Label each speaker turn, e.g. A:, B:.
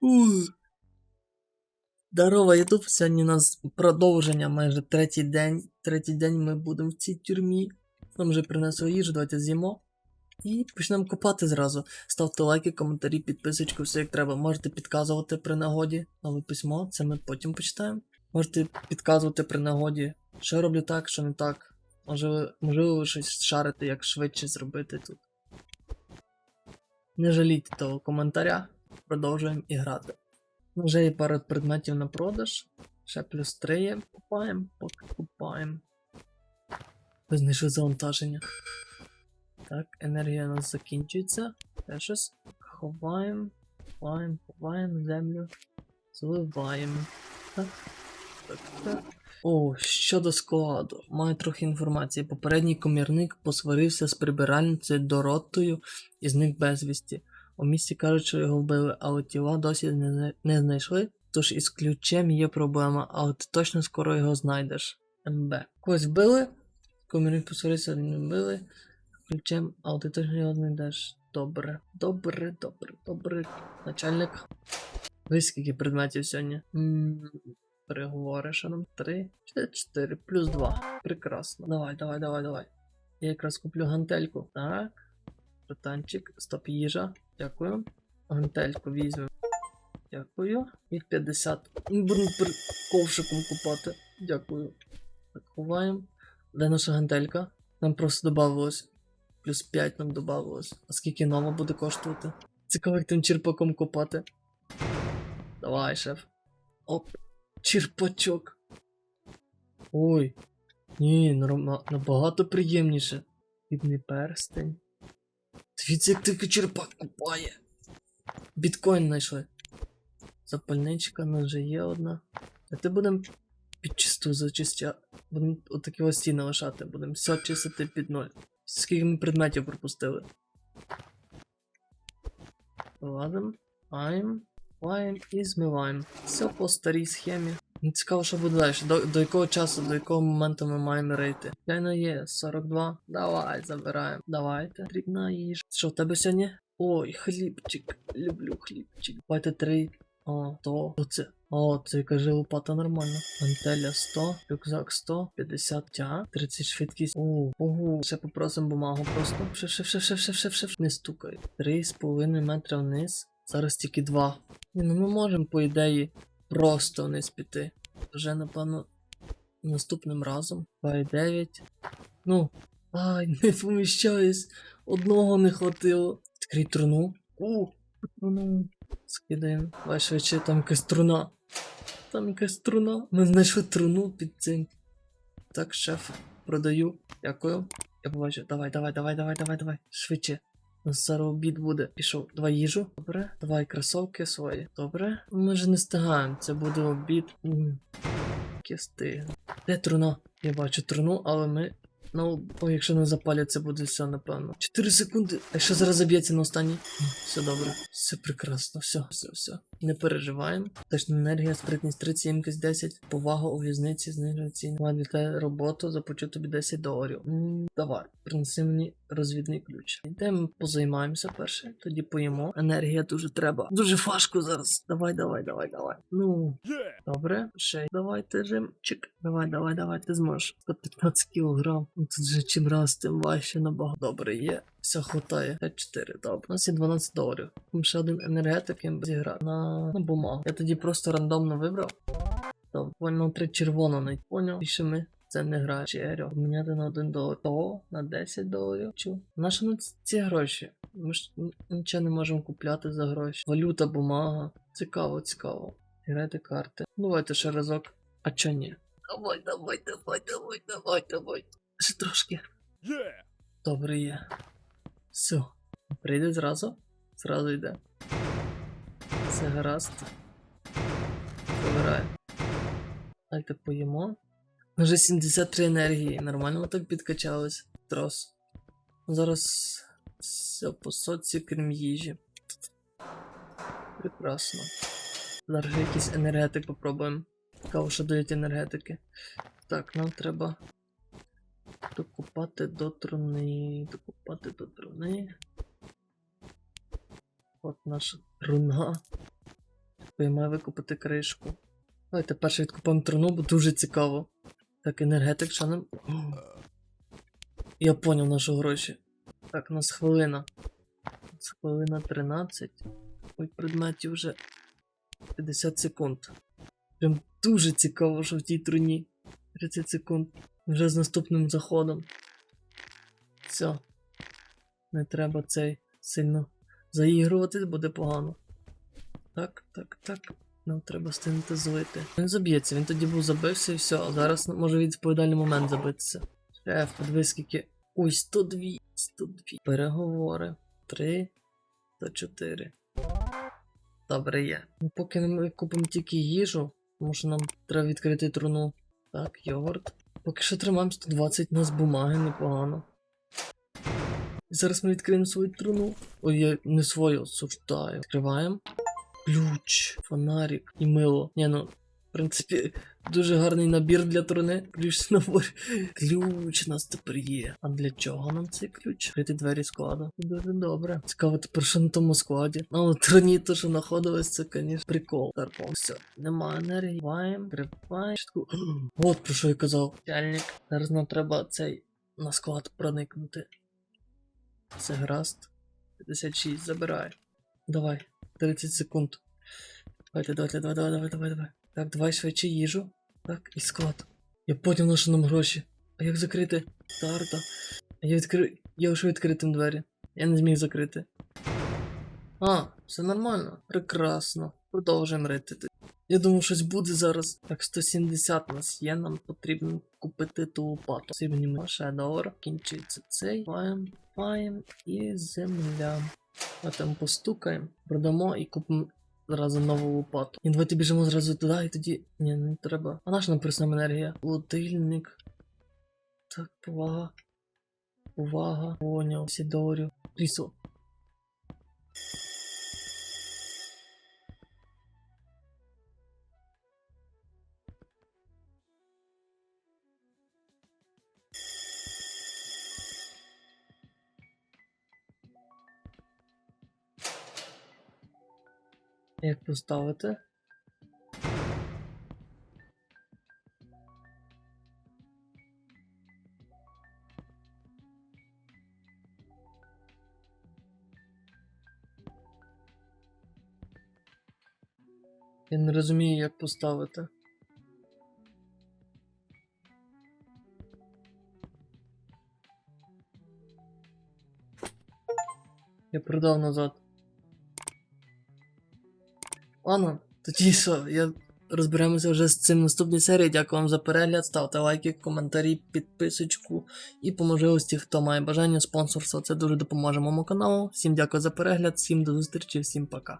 A: Ух. Здорово, Ютуб. Сьогодні у нас продовження майже третій день. Третій день ми будемо в цій тюрмі. Нам вже принесли їжу, давайте з'їмо. І почнемо копати зразу. Ставте лайки, коментарі, підписочку, все як треба. Можете підказувати при нагоді. Нове письмо, це ми потім почитаємо. Можете підказувати при нагоді, що роблю так, що не так. Може, ви- можливо, ви щось шарите, як швидше зробити тут. Не жалійте того коментаря. Продовжуємо і грати. Вже є пару предметів на продаж. Ще плюс 3 є. Купаємо, поки купаємо. Ви знайшли завантаження. Так, енергія у нас закінчується. Ще щось. Ховаємо, ховаємо, ховаємо землю. Заливаємо. Так. Так, так. О, щодо складу. Маю трохи інформації. Попередній комірник посварився з прибиральницею Доротою і зник безвісті. У місті кажуть, що його вбили, але тіла досі не, знайшли. Тож із ключем є проблема, але ти точно скоро його знайдеш. МБ. Когось вбили? Комірник посварився, не вбили. Ключем, але ти точно його знайдеш. Добре. Добре, добре, добре. Начальник. Ви скільки предметів сьогодні? М, Переговори, що нам? 3, 4, плюс 2. Прекрасно. Давай, давай, давай, давай. Я якраз куплю гантельку. Так. Братанчик, стоп їжа. Дякую. Гантельку візьмемо. Дякую. І 50. М, Будемо ковшиком купати. Дякую. Так, ховаємо. Де наша гантелька? Нам просто додавалось. Плюс 5 нам додавалось. А скільки нова буде коштувати? Цікаво, як тим черпаком копати. Давай, шеф. Оп. Черпачок. Ой. Ні, набагато приємніше. Бідний перстень. Дивіться, як тільки черпак купає. Біткоін знайшли. Запальничка, вже є одна. А ти будемо під чисту зачистя. Будемо отакі ось стіни лишати. Будемо все чистити під ноль. Скільки ми предметів пропустили. Ладно. Маємо. Маємо і змиваємо. Все по старій схемі. Ну, Цікаво, що буде далі. До, до якого часу, до якого моменту ми маємо рейти. Чайно є 42. Давай, забираємо. Давайте. Дрібна їжа. Що в тебе сьогодні? Ой, хлібчик. Люблю хлібчик. Давайте три. О, то. Оце. О, це каже лопата нормально. Антеля 100, рюкзак 100, 50 тя, 30 швидкість. О, ого, ще попросимо бумагу просто. Шеф, шеф, шеф, шеф, шеф, шеф, шеф. Не стукай. 3,5 метра вниз. Зараз тільки 2. Ні, ну ми можемо, по ідеї, просто вниз піти. Вже, напевно, наступним разом. 2,9. Ну. Ай, не поміщаюсь. Одного не хватило. Відкрий труну. У. Скидаємо. Давай швидше, там якась струна. Там якась струна. Ми знайшли труну під цим. Так, шеф, продаю. Дякую. Я побачу. Давай, давай, давай, давай, давай, давай. Швидше. Зараз обід буде. Пішов. Давай їжу. Добре. Давай кросовки свої. Добре. Ми ж не встигаємо. Це буде обід. Кисти. Де труна? Я бачу труну, але ми. Ну, о, якщо не запалять, це буде все, напевно. 4 секунди. А що зараз заб'ється на останній? Все добре. Все прекрасно. Все, все, все. Не переживаємо. Точна енергія, спритність 30, ємкість 10, повага у в'язниці, знижує ціни. Має роботу, заплачу тобі 10 доларів. М, давай, принеси мені розвідний ключ. Йдемо позаймаємося перше, тоді поїмо. Енергія дуже треба. Дуже важко зараз. Давай, давай, давай, давай. Ну, Добре, ще давайте жимчик. Давай, давай, давай, ти зможеш. 115 кілограм. Ну, Тут же чим раз, тим важче набагато. Добре, є. Все хватає. 4, добре. У нас є 12 доларів. Ще один енергетик я зіграв на, на бумагу. Я тоді просто рандомно вибрав. Добре, понял, три червоно не поняв. Більше ми це не грає. Черю. Міняти на 1 долар. То на 10 доларів. Чу. Наші на ці- гроші. Ми ж нічого не можемо купляти за гроші. Валюта, бумага. Цікаво, цікаво. Грайте карти. Ну, Давайте ще разок. А чо ні? Давай, давай, давай, давай, давай, давай. Ще трошки. Добре є. Все. Прийде зразу? Зразу йде. Все гаразд. Забирає. Давайте поїмо. Ми Вже 73 енергії. Нормально так підкачались. Трос. Зараз все по соці, крім їжі. Прекрасно. Зараз якийсь енергетик попробуємо. Цікаво, що дають енергетики. Так, нам треба докупати до труни. Докупати до труни. От наша труна. Бо я маю викупити кришку. Давайте перше відкупимо труну, бо дуже цікаво. Так, енергетик, що нам. Я поняв наші гроші. Так, у нас хвилина. У нас хвилина 13. Ой, предметів вже 50 секунд. Прям дуже цікаво, що в тій труні. 30 секунд. Вже з наступним заходом. Все. Не треба цей сильно заігрувати, буде погано. Так, так, так. Нам треба стигнути злити. Він заб'ється, він тоді був забився і все, а зараз може відповідальний момент забитися. Шеф, подивись, скільки. Ой, 102. 102. Переговори. 3 та 4. Добре є. Ну, поки ми купимо тільки їжу, тому що нам треба відкрити труну. Так, йогурт. Поки що тримаємо 120 у нас бумаги, непогано. І зараз ми відкриємо свою труну. Ой, я не свою, суждаю. Відкриваємо. Ключ, фонарик і мило. Ні, ну, в принципі, дуже гарний набір для труни. Ключ набор. Ключ у нас тепер є. А для чого нам цей ключ? Відкрити двері складу. Дуже добре. Цікаво, тепер що на тому складі. Ну, але труні, то, що знаходилось, це, звісно, прикол. Тарпом. Все, нема енергії. Ваєм, припаєм. От про що я казав. Чальник. Зараз нам треба цей на склад проникнути. Це граст. 56, забирай. Давай, 30 секунд. Давайте, давайте, давай, давай, давай, давай, давай. Так, давай швидше їжу. Так, і склад. Я потім що нам гроші. А як закрити? Старта. А я відкрив. Я вже відкритим двері. Я не зміг закрити. А, все нормально. Прекрасно. Продовжуємо рити. Я думав, щось буде зараз. Так, 170 у нас є, нам потрібно купити ту лопату. Потрібні ми ще долар. Кінчиться цей. Фаєм, фаєм і земля. А там постукаємо, продамо і купимо зразу нову лопату. І давайте біжимо зразу туди, і тоді. Ні, не треба. А наша нам присна енергія? Лотильник. Так, повага. Увага. Поняв, сідорю. Крісло. Як поставити? Я не розумію, як поставити. Я продав назад. Ладно, тоді що, я розберемося вже з цим наступній серії. Дякую вам за перегляд. Ставте лайки, коментарі, підписочку. І по можливості, хто має бажання спонсорства, це дуже допоможе моєму каналу. Всім дякую за перегляд, всім до зустрічі, всім пока.